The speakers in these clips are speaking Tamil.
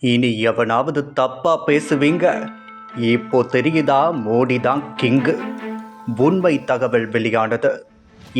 இனி எவனாவது தப்பா பேசுவீங்க? இப்போ தெரியுதா? மோடி தான் கிங்கு. உண்மை தகவல் வெளியானது.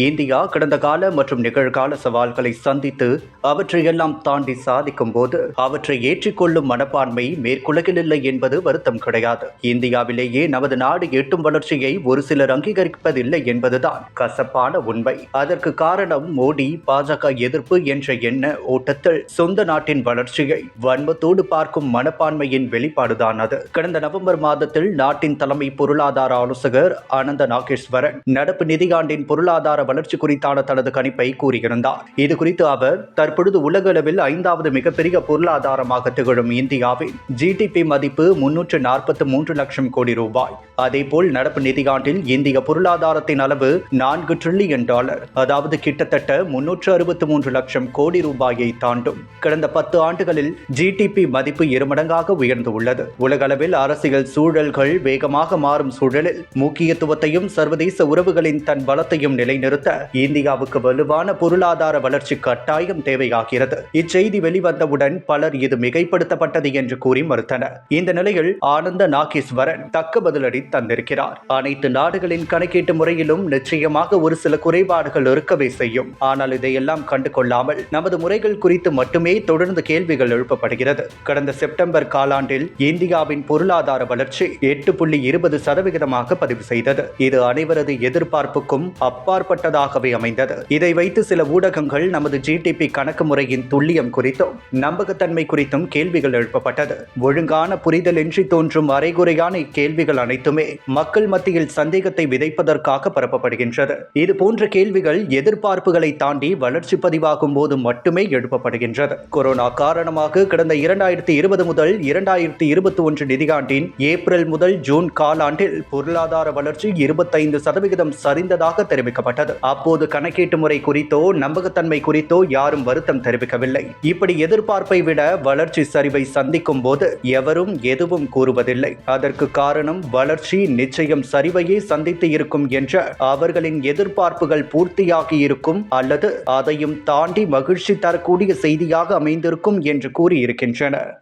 இந்தியா கடந்த கால மற்றும் நிகழ்கால சவால்களை சந்தித்து அவற்றையெல்லாம் தாண்டி சாதிக்கும் போது அவற்றை ஏற்றுக்கொள்ளும் மனப்பான்மை மேற்குலகில் இல்லை என்பது வருத்தம் கிடையாது. இந்தியாவிலேயே நமது நாடு எட்டும் வளர்ச்சியை ஒரு சிலர் அங்கீகரிப்பதில்லை என்பதுதான் கசப்பான உண்மை. அதற்கு காரணம் மோடி பாஜக எதிர்ப்பு என்ற எண்ண ஓட்டத்தில் சொந்த நாட்டின் வளர்ச்சியை வன்மத்தோடு பார்க்கும் மனப்பான்மையின் வெளிப்பாடுதான் அது. கடந்த நவம்பர் மாதத்தில் நாட்டின் தலைமை பொருளாதார ஆலோசகர் ஆனந்த நாகேஸ்வரன் நடப்பு நிதியாண்டின் பொருளாதார வளர்ச்சி குறித்தான தனது கணிப்பை கூறியிருந்தார். இது குறித்து அவர் தற்பொழுது உலகளவில் ஐந்தாவது மிகப்பெரிய பொருளாதாரமாக திகழும் இந்தியாவின் ஜிடிபி மதிப்பு முன்னூற்று நாற்பத்தி மூன்று லட்சம் கோடி ரூபாய். அதேபோல் நடப்பு நிதியாண்டில் இந்திய பொருளாதாரத்தின் அளவு நான்கு டிரில்லியன் டாலர் அதாவது கிட்டத்தட்ட முன்னூற்று அறுபத்தி மூன்று லட்சம் கோடி ரூபாயை தாண்டும். கடந்த பத்து ஆண்டுகளில் ஜிடிபி மதிப்பு இருமடங்காக உயர்ந்து உள்ளது. உலகளவில் அரசியல் சூழல்கள் வேகமாக மாறும் சூழலில் முக்கியத்துவத்தையும் சர்வதேச உறவுகளின் தன் பலத்தையும் நிறுத்த இந்தியாவுக்கு வலுவான பொருளாதார வளர்ச்சி கட்டாயம் தேவையாகிறது. இச்செய்தி வெளிவந்தவுடன் பலர் இது மிகைப்படுத்தப்பட்டது என்று கூறி மறுத்தனர். இந்த நிலையில் ஆனந்த நாகேஸ்வரன் தக்க பதிலடி தந்திருக்கிறார். அனைத்து நாடுகளின் கணக்கீட்டு முறையிலும் நிச்சயமாக ஒரு சில குறைபாடுகள் இருக்கவே செய்யும். ஆனால் இதையெல்லாம் கண்டு கொள்ளாமல் நமது முறைகள் குறித்து மட்டுமே தொடர்ந்து கேள்விகள் எழுப்பப்படுகிறது. கடந்த செப்டம்பர் காலாண்டில் இந்தியாவின் பொருளாதார வளர்ச்சி எட்டு புள்ளி இருபது சதவிகிதமாக பதிவு செய்தது. இது அனைவரது எதிர்பார்ப்புக்கும் அப்பாற்பட்ட அப்பாற்பட்டதாகவே அமைந்தது. இதை வைத்து சில ஊடகங்கள் நமது ஜிடிபி கணக்கு முறையின் துல்லியம் குறித்தும் நம்பகத்தன்மை குறித்தும் கேள்விகள் எழுப்பப்பட்டது. ஒழுங்கான புரிதலின்றி தோன்றும் அரைகுறையான இக்கேள்விகள் அனைத்துமே மக்கள் மத்தியில் சந்தேகத்தை விதைப்பதற்காக பரப்பப்படுகின்றது. இது போன்ற கேள்விகள் எதிர்பார்ப்புகளை தாண்டி வளர்ச்சி பதிவாகும் போது மட்டுமே எழுப்பப்படுகின்றது. கொரோனா காரணமாக கடந்த இரண்டாயிரத்தி இருபது முதல் இரண்டாயிரத்தி இருபத்தி ஒன்று நிதியாண்டின் ஏப்ரல் முதல் ஜூன் காலாண்டில் பொருளாதார வளர்ச்சி இருபத்தைந்து சதவிகிதம் சரிந்ததாக தெரிவிக்கப்பட்டது. அப்போது கணக்கீட்டு முறை குறித்தோ நம்பகத்தன்மை குறித்தோ யாரும் வருத்தம் தெரிவிக்கவில்லை. இப்படி எதிர்பார்ப்பை விட வளர்ச்சி சரிவை சந்திக்கும் போது எவரும் எதுவும் கூறுவதில்லை. அதற்கு காரணம் வளர்ச்சி நிச்சயம் சரிவையே சந்தித்து இருக்கும் என்ற அவர்களின் எதிர்பார்ப்புகள் பூர்த்தியாகி இருக்கும் அல்லது அதையும் தாண்டி மகிழ்ச்சி தரக்கூடிய செய்தியாக அமைந்திருக்கும் என்று கூறியிருக்கின்றனர்.